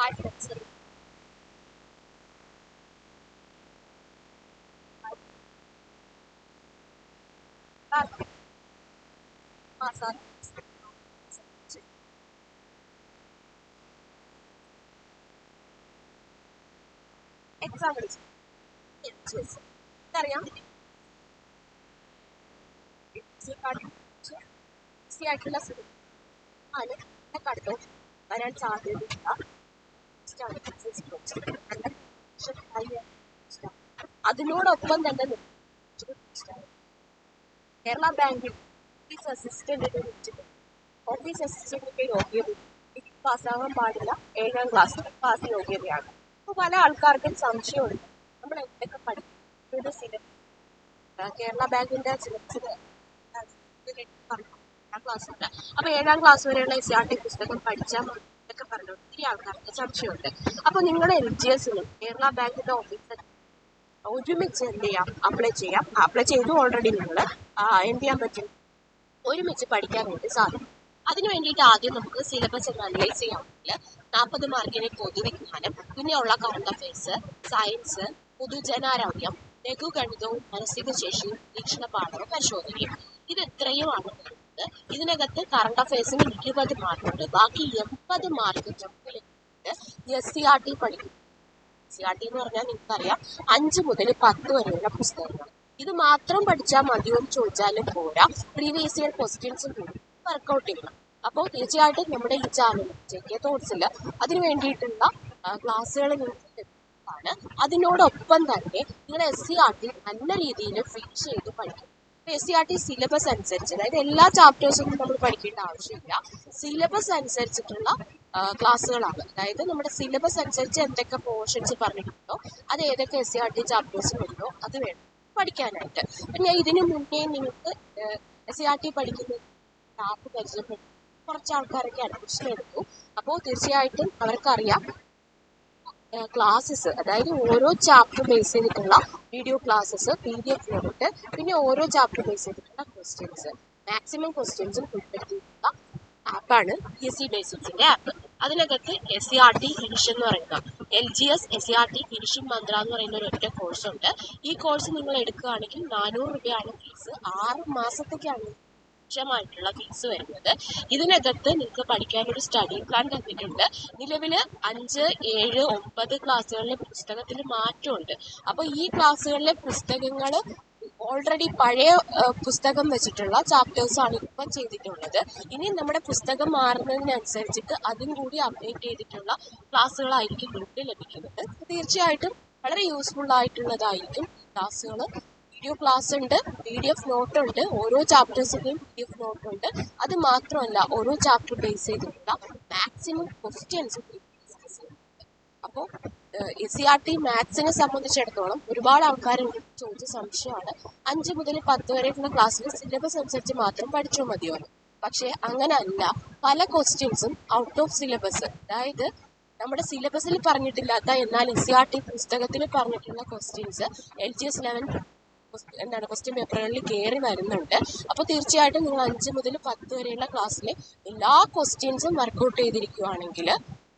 Hi friends exam അറിയാം easy ആയിട്ടുള്ള ആണ് അടുത്ത് വരാൻ സാധ്യതയില്ല അതിനോടൊപ്പം തന്നെ കേരള ബാങ്കിൽ ഓഫീസ് അസിസ്റ്റന്റ് ഓഫീസ് അസിസ്റ്റന്റിന്റെ യോഗ്യത പാസ്സാകാൻ പാടില്ല. ഏഴാം ക്ലാസ് പാസ് യോഗ്യതയാണ്. അപ്പൊ പല ആൾക്കാർക്കും സംശയമുണ്ട്. നമ്മൾ എന്തൊക്കെ പഠിക്കും സിലബസ് കേരള ബാങ്കിന്റെ സിലബസ് ക്ലാസ് അപ്പൊ ഏഴാം ക്ലാസ് വരെയുള്ള എസ് പുസ്തകം പഠിച്ചാൽ എന്നൊക്കെ പറഞ്ഞു ഒത്തിരി ആൾക്കാർക്ക് സംശയമുണ്ട്. അപ്പൊ നിങ്ങളുടെ എൽ ജി എസിനും കേരള ബാങ്കിന്റെ ഓഫീസർ ഒരുമിച്ച് എന്ത് ചെയ്യാം? അപ്ലൈ ചെയ്യാം. അപ്ലൈ ചെയ്തു ഓൾറെഡി നിങ്ങൾ എന്ത് ചെയ്യാൻ പറ്റും? ഒരുമിച്ച് പഠിക്കാൻ വേണ്ടി സാധിക്കും. അതിനു വേണ്ടിയിട്ട് ആദ്യം നമുക്ക് സിലബസ് ഒന്ന് അനലൈസ് ചെയ്യാമെങ്കിൽ നാൽപ്പത് മാർക്കിന് പൊതുവിജ്ഞാനം പിന്നെയുള്ള കറണ്ട് അഫയേഴ്സ് സയൻസ് പൊതുജനാരോഗ്യം ലഘുഗണിതവും മാനസിക ശേഷിയും വീക്ഷണ പാഠവും പരിശോധനയും. ഇത് ഇത്രയുമാണ് വരുന്നത് ഇതിനകത്ത് കറണ്ട് അഫയേഴ്സിന് ഇരുപത് മാർക്കുണ്ട് ബാക്കി എൺപത് mark S C R T പഠിക്കും സി ആർ ടി എന്ന് പറഞ്ഞാൽ നിങ്ങൾക്കറിയാം അഞ്ച് മുതൽ പത്ത് വരെയുള്ള പുസ്തകങ്ങൾ. ഇത് മാത്രം പഠിച്ചാൽ മതിയോ എന്ന് ചോദിച്ചാലും പോരാ. പ്രീവിയസ് ഇയർ ക്വസ്റ്റ്യൻസ് കൂടി ചെയ്യണം. അപ്പോൾ തീർച്ചയായിട്ടും നമ്മുടെ ഈ ചാനൽ ജെ കെ തോട്ട്സിൽ അതിന് വേണ്ടിയിട്ടുള്ള ക്ലാസ്സുകൾ നിങ്ങൾക്ക് ലഭ്യമാണ്. അതിനോടൊപ്പം തന്നെ നിങ്ങൾ എസ് സി ആർ ടി നല്ല രീതിയിൽ ഫിനിഷ് ചെയ്ത് പഠിക്കും S C R T syllabus അനുസരിച്ച് അതായത് എല്ലാ ചാപ്റ്റേഴ്സും നമ്മൾ പഠിക്കേണ്ട ആവശ്യമില്ല. സിലബസ് അനുസരിച്ചിട്ടുള്ള ക്ലാസ്സുകളാണ് അതായത് നമ്മുടെ സിലബസ് അനുസരിച്ച് എന്തൊക്കെ പോർഷൻസ് പറഞ്ഞിട്ടുണ്ടോ അത് ഏതൊക്കെ S C R T chapters വരുന്നോ അത് വേണം പഠിക്കാനായിട്ട്. പിന്നെ ഇതിനു മുന്നേ നിങ്ങൾക്ക് എസ് സി ആർ ടി പഠിക്കുന്ന പരിചയപ്പെട്ടു കുറച്ച് ആൾക്കാരൊക്കെ അഡ്മിഷൻ എടുത്തു. അപ്പോൾ തീർച്ചയായിട്ടും അവർക്കറിയാം ക്ലാസ്സസ് അതായത് ഓരോ ചാപ്റ്റർ ബേസ് ചെയ്തിട്ടുള്ള video classes P D F note പിന്നെ ഓരോ ചാപ്റ്റർ ബേസ് ചെയ്തിട്ടുള്ള ക്വസ്റ്റ്യൻസ് മാക്സിമം ക്വസ്റ്റ്യൻസും ഉൾപ്പെടുത്തിയിട്ടുള്ള ആപ്പാണ് പി എസ് സി ബേസിക്സിന്റെ ആപ്പ് അതിനകത്ത് S C R T finish എന്ന് പറയുന്ന L G S S C R T finishing മന്ത്ര എന്ന് പറയുന്ന ഒരു ഒറ്റ കോഴ്സ് ഉണ്ട്. ഈ കോഴ്സ് നിങ്ങൾ എടുക്കുകയാണെങ്കിൽ നാനൂറ് രൂപയാണ് ഫീസ് ആറ് മാസത്തേക്കാണ് തുച്ഛമായിട്ടുള്ള ഫീസ് വരുന്നത്. ഇതിനകത്ത് നിങ്ങൾക്ക് പഠിക്കാനൊരു സ്റ്റഡി പ്ലാൻ തന്നിട്ടുണ്ട്. നിലവിൽ അഞ്ച് ഏഴ് ഒമ്പത് ക്ലാസ്സുകളിലെ പുസ്തകത്തിൽ മാറ്റമുണ്ട്. അപ്പോൾ ഈ ക്ലാസ്സുകളിലെ പുസ്തകങ്ങൾ ഓൾറെഡി പഴയ പുസ്തകം വെച്ചിട്ടുള്ള ചാപ്റ്റേഴ്സ് ആണ് ഇപ്പം ചെയ്തിട്ടുള്ളത്. ഇനി നമ്മുടെ പുസ്തകം മാറുന്നതിനനുസരിച്ചിട്ട് അതും കൂടി അപ്ഡേറ്റ് ചെയ്തിട്ടുള്ള ക്ലാസ്സുകളായിരിക്കും നിങ്ങൾക്ക് ലഭിക്കുന്നത്. തീർച്ചയായിട്ടും വളരെ യൂസ്ഫുൾ ആയിട്ടുള്ളതായിരിക്കും ക്ലാസ്സുകൾ വീഡിയോ ക്ലാസ് ഉണ്ട് പി ഡി എഫ് നോട്ട് ഉണ്ട് ഓരോ ചാപ്റ്റേഴ്സിന്റെയും പി ഡി എഫ് നോട്ട് ഉണ്ട്. അത് മാത്രമല്ല ഓരോ ചാപ്റ്റർ ബേസ് ചെയ്തിട്ടുള്ള മാക്സിമം ക്വസ്റ്റ്യൻസ് അപ്പോൾ എസ് സി ആർ ടി മാത്സിനെ സംബന്ധിച്ചിടത്തോളം ഒരുപാട് ആൾക്കാർ ചോദിച്ച സംശയമാണ്. അഞ്ച് മുതൽ പത്ത് വരെയുള്ള ക്ലാസ്സിൽ സിലബസ് അനുസരിച്ച് മാത്രം പഠിച്ചാൽ മതിയോ പക്ഷേ അങ്ങനെ അല്ല പല ക്വസ്റ്റ്യൻസും ഔട്ട് ഓഫ് സിലബസ് അതായത് നമ്മുടെ സിലബസിൽ പറഞ്ഞിട്ടില്ലാത്ത എന്നാൽ എസ് സി ആർ ടി പുസ്തകത്തിൽ പറഞ്ഞിട്ടുള്ള questions L G S eleven എന്താണ് ക്വസ്റ്റ്യൻ പേപ്പറുകളിൽ കയറി വരുന്നുണ്ട്. അപ്പോൾ തീർച്ചയായിട്ടും നിങ്ങൾ അഞ്ച് മുതൽ പത്ത് വരെയുള്ള ക്ലാസ്സിലെ എല്ലാ ക്വസ്റ്റ്യൻസും വർക്കൗട്ട് ചെയ്തിരിക്കുകയാണെങ്കിൽ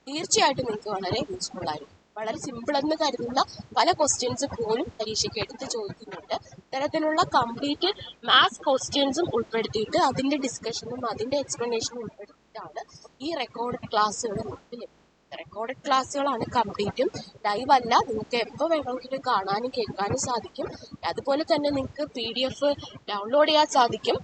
തീർച്ചയായിട്ടും നിങ്ങൾക്ക് വളരെ യൂസ്ഫുൾ ആയിരിക്കും. വളരെ സിമ്പിൾ എന്ന് കരുതുന്ന പല ക്വസ്റ്റ്യൻസ് പോലും പരീക്ഷയ്ക്ക് എടുത്ത് ചോദിക്കുന്നുണ്ട്. ഇത്തരത്തിലുള്ള കംപ്ലീറ്റ് മാത്സ് ക്വസ്റ്റ്യൻസും ഉൾപ്പെടുത്തിയിട്ട് അതിന്റെ ഡിസ്കഷനും അതിന്റെ എക്സ്പ്ലനേഷനും ഉൾപ്പെടുത്തിയിട്ടാണ് ഈ റെക്കോർഡ് ക്ലാസ്സുകൾ നമുക്ക് ലഭിക്കുന്നത് റെക്കോർഡഡ് ക്ലാസ്സുകളാണ് കംപ്ലീറ്റും. ലൈവ് അല്ല നിങ്ങൾക്ക് എപ്പോൾ വേണമെങ്കിലും കാണാനും കേൾക്കാനും സാധിക്കും. അതുപോലെ തന്നെ നിങ്ങൾക്ക് പി ഡി എഫ് ഡൗൺലോഡ് ചെയ്യാൻ സാധിക്കും.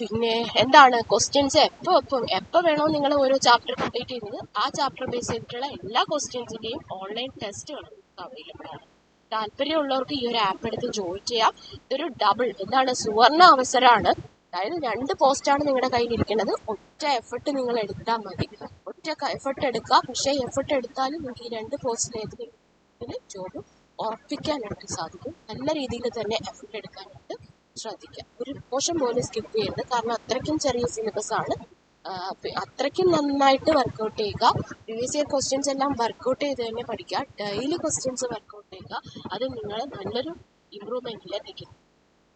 പിന്നെ എന്താണ് ക്വസ്റ്റ്യൻസ് എപ്പോൾ എപ്പോൾ എപ്പോൾ വേണോ നിങ്ങൾ ഓരോ ചാപ്റ്റർ കംപ്ലീറ്റ് ചെയ്യുന്നത്. ആ ചാപ്റ്റർ ബേസ് ചെയ്തിട്ടുള്ള എല്ലാ ക്വസ്റ്റ്യൻസിന്റെയും ഓൺലൈൻ ടെസ്റ്റുകൾ അവൈലബിൾ ആണ്. താല്പര്യമുള്ളവർക്ക് ഈ ഒരു ആപ്പ് എടുത്ത് ജോയിൻ ചെയ്യാം. ഇതൊരു ഡബിൾ എന്താണ് സുവർണ അവസരമാണ്. അതായത് രണ്ട് പോസ്റ്റാണ് നിങ്ങളുടെ കയ്യിൽ ഇരിക്കുന്നത് ഒറ്റ എഫർട്ട് നിങ്ങൾ എടുത്താൽ മതി. ഒറ്റ എഫർട്ട് എടുക്കുക. പക്ഷേ എഫർട്ട് എടുത്താലും നിങ്ങൾക്ക് ഈ രണ്ട് പോസ്റ്റിൽ ഏതെങ്കിലും ജോബ് ഉറപ്പിക്കാനായിട്ട് സാധിക്കും. നല്ല രീതിയിൽ തന്നെ എഫർട്ട് എടുക്കാനായിട്ട് ശ്രദ്ധിക്കുക. ഒരു പോർഷൻ പോലും സ്കിപ്പ് ചെയ്യരുത്. കാരണം അത്രയ്ക്കും ചെറിയ സിലബസ് ആണ്. അത്രയ്ക്കും നന്നായിട്ട് വർക്കൗട്ട് ചെയ്യുക. പ്രീവിയസ് ഇയർ ക്വസ്റ്റ്യൻസ് എല്ലാം വർക്കൗട്ട് ചെയ്ത് തന്നെ പഠിക്കുക. ഡെയിലി ക്വസ്റ്റ്യൻസ് വർക്കൗട്ട് ചെയ്യുക. അത് നിങ്ങളെ നല്ലൊരു ഇമ്പ്രൂവ്മെന്റിലെത്തിക്കും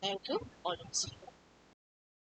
താങ്ക് യു ഓൾമോസ്റ്റ്